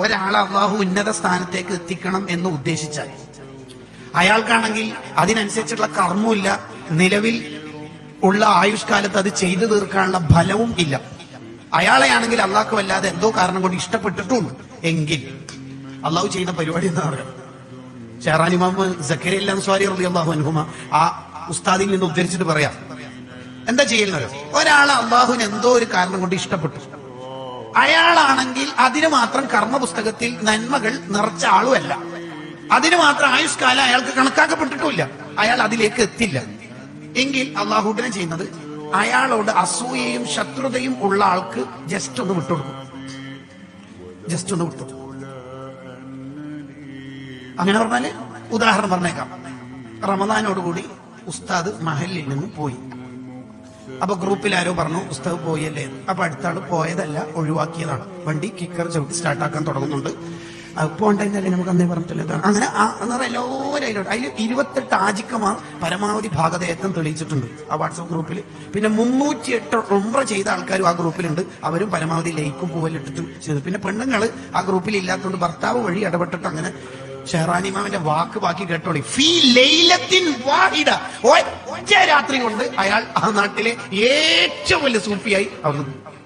ഒരാളെ അള്ളാഹു ഉന്നത സ്ഥാനത്തേക്ക് എത്തിക്കണം എന്ന് ഉദ്ദേശിച്ചാൽ അയാൾക്കാണെങ്കിൽ അതിനനുസരിച്ചുള്ള കർമ്മമില്ല നിലവിൽ ഉള്ള ആയുഷ്കാലത്ത് അത് ചെയ്തു തീർക്കാനുള്ള ഫലവും ഇല്ല. അയാളെയാണെങ്കിൽ അള്ളാഹ്ക്ക് വല്ലാതെ എന്തോ കാരണം കൊണ്ട് ഇഷ്ടപ്പെട്ടിട്ടുണ്ട് എങ്കിൽ അള്ളാഹു ചെയ്യുന്ന പരിപാടി എന്താ പറയുക ഷെഹറാനിമാമ മുഹമ്മദ് അള്ളാഹു ആ ഉസ്താദിൽ നിന്ന് ഉദ്ധരിച്ചിട്ട് പറയാം. എന്താ ചെയ്യുന്നത് ഒരാളെ അള്ളാഹുവിന് എന്തോ ഒരു കാരണം കൊണ്ട് ഇഷ്ടപ്പെട്ടു. അയാളാണെങ്കിൽ അതിന് മാത്രം കർമ്മ പുസ്തകത്തിൽ നന്മകൾ നിറച്ച ആളുമല്ല. അതിന് മാത്രം ആയുഷ്കാലം അയാൾക്ക് കണക്കാക്കപ്പെട്ടിട്ടില്ല അയാൾ അതിലേക്ക് എത്തില്ല. എങ്കിൽ അള്ളാഹുഡിനെ ചെയ്യുന്നത് അയാളോട് അസൂയയും ശത്രുതയും ഉള്ള ആൾക്ക് ജസ്റ്റ് ഒന്ന് വിട്ടുകൊടുക്കും ജസ്റ്റ് ഒന്ന് വിട്ടുകൊടുക്കും അങ്ങനെ പറഞ്ഞാൽ ഉദാഹരണം പറഞ്ഞേക്കാം. റമദാനോടുകൂടി ഉസ്താദ് മഹലിൽ നിന്ന് പോയി. അപ്പൊ ഗ്രൂപ്പിൽ ആരോ പറഞ്ഞു ഉസ്താദ് പോയല്ലേ. അപ്പൊ അടുത്ത പോയതല്ല ഒഴിവാക്കിയതാണ്. വണ്ടി കിക്കർ ചവിട്ടി സ്റ്റാർട്ടാക്കാൻ തുടങ്ങുന്നുണ്ട്. പോണ്ടെന്നല്ലേ നമുക്ക് അന്നേ പറഞ്ഞിട്ടില്ല അങ്ങനെ എല്ലാവരും അതിൽ ഇരുപത്തെട്ട് ആജിക്കമാർ പരമാവധി ഭാഗതയത്വം തെളിയിച്ചിട്ടുണ്ട് ആ വാട്സപ്പ് ഗ്രൂപ്പിൽ പിന്നെ മുന്നൂറ്റി എട്ട് ഒമ്പ്ര ചെയ്ത ആൾക്കാരും ആ ഗ്രൂപ്പിലുണ്ട് അവരും പരമാവധി ലൈക്കും പൂവലിട്ടിട്ടും ചെയ്തു. പിന്നെ പെണ്ണുങ്ങൾ ആ ഗ്രൂപ്പിൽ ഇല്ലാത്തതുകൊണ്ട് ഭർത്താവ് വഴി ഇടപെട്ടിട്ട് അങ്ങനെ ഷെഹറാനിമാവിന്റെ വാക്ക് ബാക്കി കേട്ടോളി. ഫീ ലൈലത്തിൻ വാഹിദ. ഒറ്റ രാത്രി കൊണ്ട് അയാൾ ആ നാട്ടിലെ ഏറ്റവും വലിയ സൂഫിയായി അവിടുന്ന്